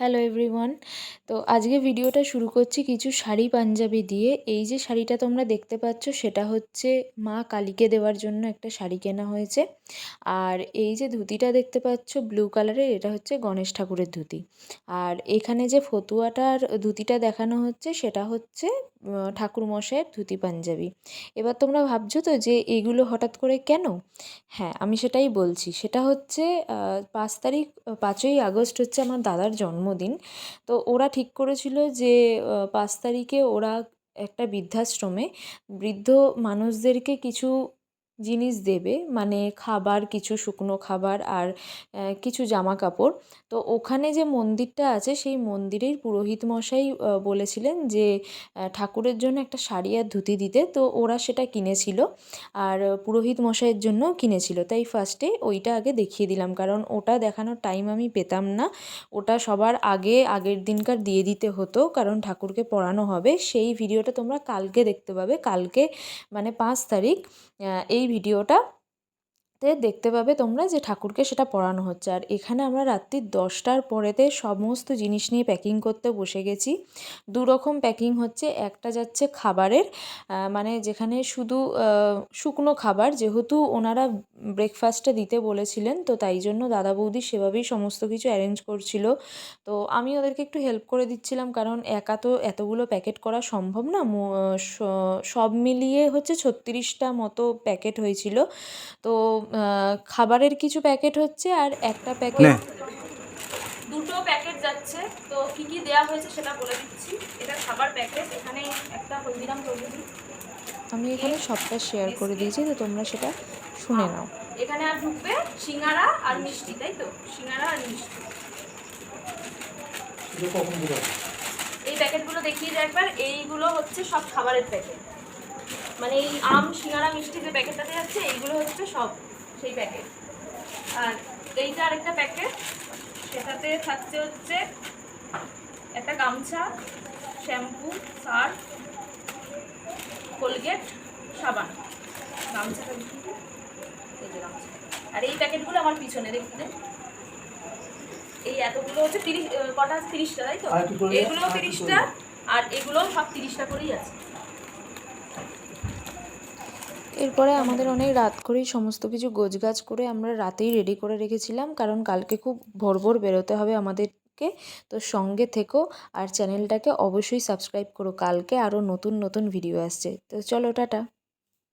Hello everyone তো আজকে ভিডিওটা শুরু করছি কিছু শাড়ি পাঞ্জাবি দিয়ে। এই যে শাড়িটা তোমরা দেখতে পাচ্ছ, সেটা হচ্ছে মা কালীকে দেওয়ার জন্য একটা শাড়ি কেনা হয়েছে। আর এই যে ধুতিটা দেখতে পাচ্ছ ব্লু কালারের এটা হচ্ছে গণেশ ঠাকুরের ধুতি। আর এখানে যে ফতুয়াটার ধুতিটা দেখানো হচ্ছে, সেটা হচ্ছে ঠাকুর মশাইয়ের ধুতি পাঞ্জাবি। এবার তোমরা ভাবছ তো যে এইগুলো হঠাৎ করে কেন? হ্যাঁ আমি সেটাই বলছি। সেটা হচ্ছে পাঁচ তারিখ, পাঁচই আগস্ট হচ্ছে আমার দাদার জন্মদিন। তো ওরা ঠিক করেছিল যে পাঁচ তারিখে ওরা একটা বৃদ্ধাশ্রমে বৃদ্ধ মানুষদেরকে কিছু জিনিস দেবে। মানে খাবার, কিছু শুকনো খাবার আর কিছু জামা কাপড় তো ওখানে যে মন্দিরটা আছে, সেই মন্দিরেই পুরোহিত মশাই বলেছিলেন যে ঠাকুরের জন্য একটা শাড়ি আর ধুতি দিতে। তো ওরা সেটা কিনেছিল আর পুরোহিত মশাইয়ের জন্যও কিনেছিল। তাই ফার্স্টে ওইটা আগে দেখিয়ে দিলাম। কারণ ওটা দেখানোর টাইম আমি পেতাম না। ওটা সবার আগে, আগের দিনকার দিয়ে দিতে হতো। কারণ ঠাকুরকে পড়ানো হবে। সেই ভিডিওটা তোমরা কালকে দেখতে পাবে। কালকে মানে পাঁচ তারিখ এই ভিডিওটা তে দেখতে পাবে তোমরা যে ঠাকুরকে সেটা পড়ানো হচ্ছে। আর এখানে আমরা রাত্রি দশটার পরেতে সমস্ত জিনিস নিয়ে প্যাকিং করতে বসে গেছি। দু রকম প্যাকিং হচ্ছে, একটা যাচ্ছে খাবারের মানে যেখানে শুধু শুকনো খাবার, যেহেতু ওনারা ব্রেকফাস্টটা দিতে বলেছিলেন, তো তাই জন্য দাদা বৌদি সেভাবেই সমস্ত কিছু অ্যারেঞ্জ করছিল। তো আমি ওদেরকে একটু হেল্প করে দিচ্ছিলাম, কারণ একা তো এতগুলো প্যাকেট করা সম্ভব না। সব মিলিয়ে হচ্ছে ছত্রিশটা মতো প্যাকেট হয়েছিল। তো খাবারের কিছু প্যাকেট হচ্ছে আর একটা প্যাকেট দুটো প্যাকেট যাচ্ছে। তো কি কি দেওয়া হয়েছে সেটা বলে দিচ্ছি। এটা খাবার প্যাকেট এখানে একটা হলদিরাম তরমুজি আমি এখানে সবটা শেয়ার করে দিয়েছি তো তোমরা সেটা শুনে নাও। এখানে আর ঢুকবে সিঙ্গারা আর মিষ্টি তাই তো? সিঙ্গারা আর মিষ্টি। এই প্যাকেটগুলো দেখিয়ে যায় একবার। এইগুলো হচ্ছে সব খাবারের প্যাকেট। মানে এই আম সিঙ্গারা মিষ্টি যে প্যাকেটটাতে যাচ্ছে এইগুলো হচ্ছে সব। সেই প্যাকেট আর এইটা আরেকটা প্যাকেট সেটাতে থাকছে হচ্ছে একটা গামছা শ্যাম্পু সার কোলগেট সাবান। গামছাটা এই যে গামছা। আর এই প্যাকেটগুলো আমার পিছনে দেখতে। এই এতগুলো হচ্ছে তিরিশ কটা তিরিশটা তাই তো? এগুলো তিরিশটা আর এগুলো সব তিরিশটা করেই আছে। এরপরে আমাদের অনেক রাত করেই সমস্ত কিছু গোছগাছ করে আমরা রাতেই রেডি করে রেখেছিলাম, কারণ কালকে খুব ভোর ভোর বেরোতে হবে আমাদেরকে। তো সঙ্গে থেকো আর চ্যানেলটাকে অবশ্যই সাবস্ক্রাইব করো, কালকে আরও নতুন নতুন ভিডিও আসছে। তো চলো, টাটা।